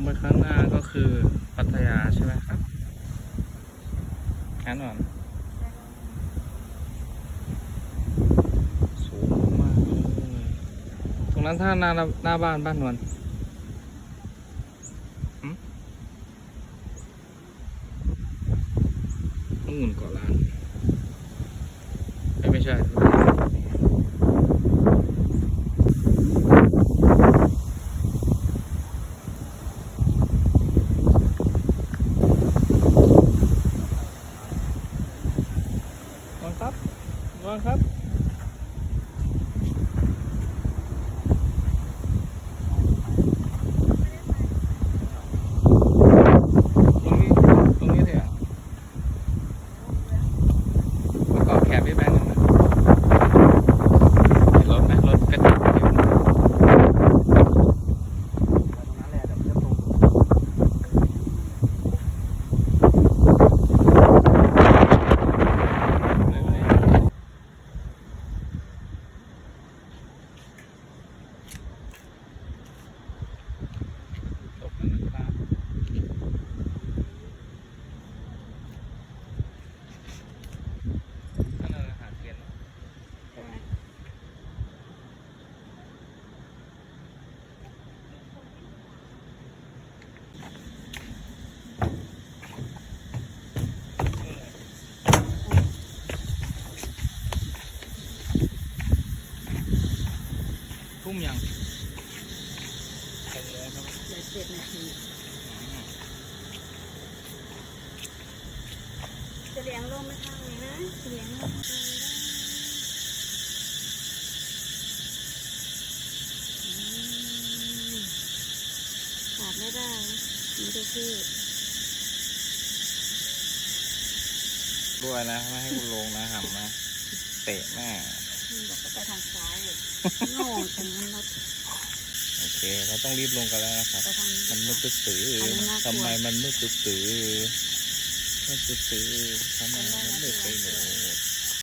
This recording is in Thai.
องไปข้างหน้าก็คือพัทยาใช่ไหมครับงั้นหรอสูงมากเลยตรงนั้นถ้าหน้าหน้าบ้านบ้านนวลหึนู่นเกาะล้านเอ้ยไม่ใช่ ครับวางครับ ตรงนี้ ตรงนี้เถอะประกอบแคบพี่แบงค์หน่อยนะเห็นรถไหมรถกระจกอยู่ ตรงนั้นแหละเดี๋ยวมันจะตก ตกแล้วนะครับอันนั้นอาหารเย็นเนอะ ทุ่มยังหกโมงครับเหลือเจ็ดนาทีจะเลี้ยงลมไม่ทางนี้นะจะเลี้ยงลมทางนี้นะอืมขาดไม่ได้ไม่ได้ชื่อด้วยนะ ไม่ให้คุณลงนะหำนะ เตะแม่บอกก็ ไปทางซ้ายเลยโง่จังมันรถ โอเค เราต้องรีบลงกันแล้วนะครับ ไปทางนี้มันมืดตื้อตื้ออันนี้น่ากลัว ทำไมมันมืดตื้อตื้อมืดตื้อตื้อทำไมมันมืดไปหมด